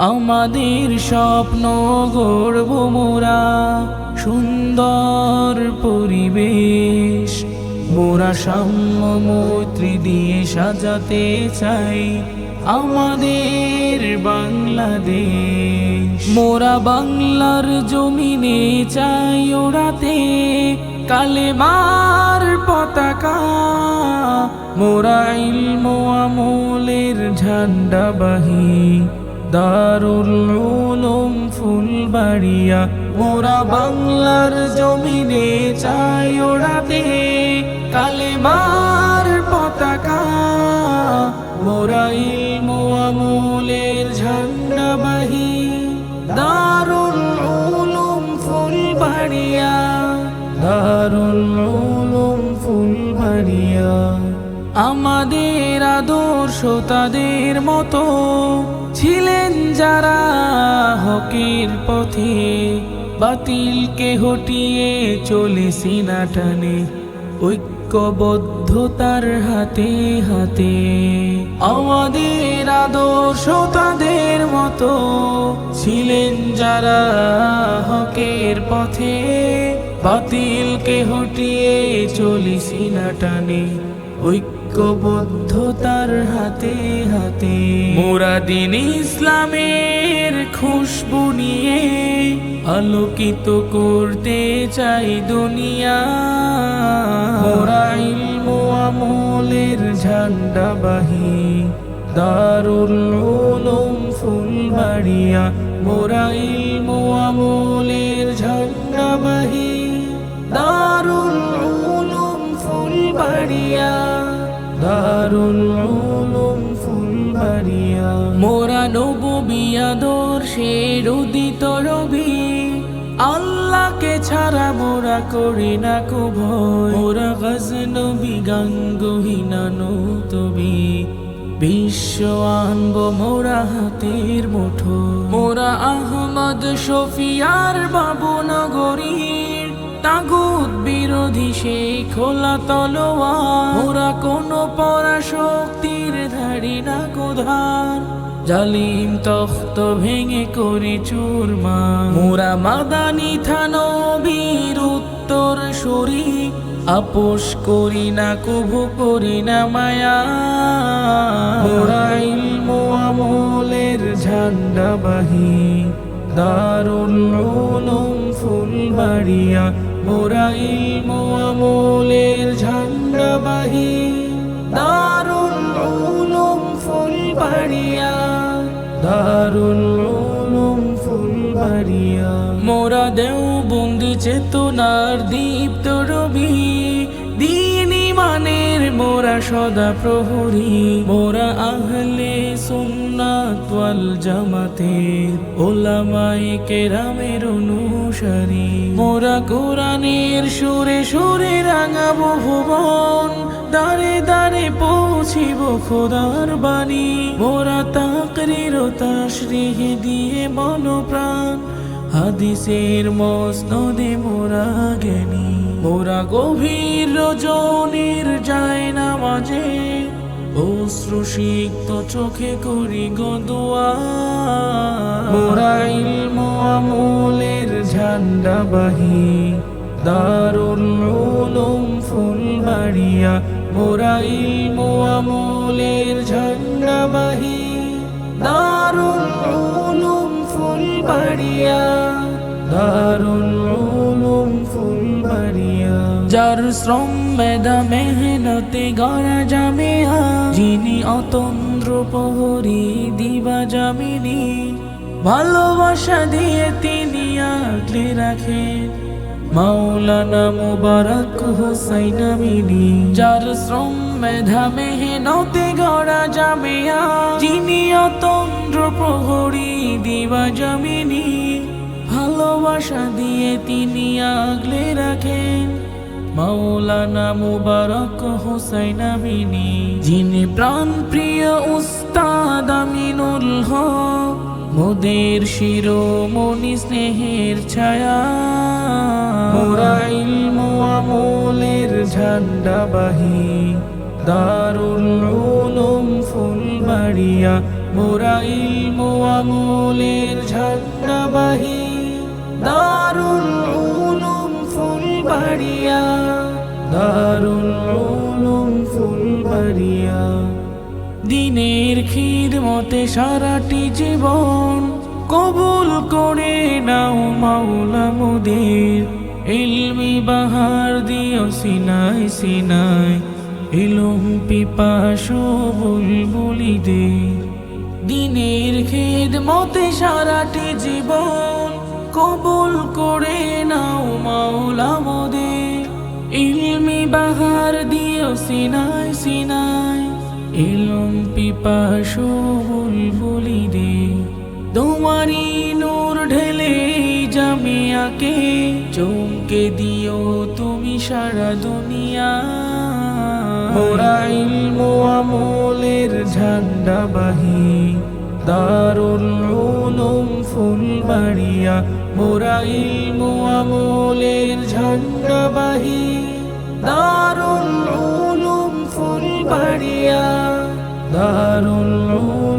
আমাদের স্বপ্ন গড়ব মোরা। সুন্দর পরিবেশ, মোরা সাম্য মৈত্রী দিয়ে সাজাতে চাই আমাদের বাংলাদেশ। মোরা বাংলার জমিনে চাই ওড়াতে কালেমার পতাকা। মোরা ইলম আমলের ঝান্ডা ঝান্ডাবাহী দারুল উলুম ফুলবাড়িয়া মোরা বাংলার জমিনে চাই ওড়াতে। কালেমার পতাকা, মোরা ইলম আমলের দারুল উলুম ফুলবাড়িয়া, দারুল উলুম ফুলবাড়িয়া। আমাদের আদর্শ তাদের মতো হকের পথে বাতিলকে হটিয়ে চলে সিনা টানে, ঐক্যবদ্ধতার হাতে হাতে। আমাদের আদর্শ তাদের মতো ছিলেন যারা হকের পথে। বাতিলকে হটিয়ে চলি সিনাটানে ঐক্যবদ্ধতার হাতে হাতে। মোরা দিন ইসলামের খুশবু নিয়ে আলোকিত করতে চাই দুনিয়া। মোরা ইলম আমলের ঝান্ডাবাহী দারুল উলুম ফুলবাড়িয়া। মোরা ইলম আমলের ঝান্ডাবাহী দারুল ফুলবাড়িয়া দারুল উলুম ফুলবাড়িয়া মোরা নববিয়া দর্শের উদিত রবি আল্লাহকে ছাড়া মোরা করি না কো ভয় মোরা গজনবী গাঙ্গহীনা নৌতবি বিশ্ব আনব মোরা হাতের মুঠো। মোরা আহমদ, শফিয়ার বাবু নগরীর তাগুত বিরোধী সেই খোলা তলোয়া মোরা কোনো পরাশক্তির ধারি না কোধার জালিম তখ্ত ভেঙে করি চুরমা মোরা মাদানি থানবীর উত্তর সরি আপোষ করি না, কভু করি না মায়া। মোরা ইলম আমলের ঝান্ডাবাহী দারুল উলুম ফুলবাড়িয়া মোরা ইলম আমলের ঝান্ডাবাহী, দারুল উলুম ফুলবাড়িয়া, দারুল উলুম ফুলবাড়িয়া। মোরা দেও বন্দি চেতনার দীপ্ত রবি। মোরা সদা প্রহরী, মোরা আহলে সুন্নাত ওয়াল জামাতের ওলামায়ে কেরামের অনুসারী। মোরা কোরআনের সুরে সুরে রাঙাবো ভুবন দারে দারে পৌঁছিব খোদার বাণী। মোরা তাকরির ও তাশরিহ দিয়ে মনোপ্রাণ হাদিসের মসনদে মোরা জ্ঞানী। মোরা গভীর রজনীর যায় না মাঝে অশ্রুসিক্ত চোখে করি গদুয়া মোরা ইলম আমলের ঝান্ডাবাহী দারুল উলুম ফুলবাড়িয়া মোরা ইলম আমলের ঝান্ডাবাহী দারুল উলুম ফুলবাড়িয়া দারুল উলুম ফুলবাড়িয়া। যার শ্রম মেধা মেহনতে গড়া জামিয়া, যিনি অতন্দ্র প্রহরী দিবা জামিনী ভালোবাসা দিয়ে তিনি আগলে রাখেন মাওলানা মুবারক হোসাইন আমিনী। যার শ্রম মেধা মেহনতে গড়া জামিয়া, যিনি অতন্দ্র প্রহরী দিবা জামিনী ভালোবাসা দিয়ে তিনি আগলে রাখেন। মাওলানা মুবারক হোসাইন আমিনী, যিনি প্রাণ প্রিয় উস্তাদ আমিনুল হক, মোদের শিরোমণি স্নেহের ছায়া। মোরা ইলম আমলের ঝান্ডাবাহী দারুল উলুম ফুলবাড়িয়া মোরা ইলমু আমলের ঝান্ডাবাহী দারুল উলুম ফুলবাড়িয়া, দারুল উলুম ফুলবাড়িয়া। দিনের খিদমতে সারাটি জীবন কবুল করে নাও মাওলা মোদের। ইলমি বাহার দিও সিনাই সিনাই, ইলম পিপাসু বুলবুলিদের। দিনের খেদ মতে সারাটি জীবন সিনাই সিনাই ইলম পিপাসু বুলবুলি দে। তোমারি নূর ঢেলে জামিয়াকে চমকে দিও তুমি সারা দুনিয়া। মোরা ইলমু আমলের ঝান্ডা বাহি, দারুল উলুম ফুলবাড়িয়া মোরা ইলমু আমলের ঝান্ডা বাহি, দারুল দারুল উলুম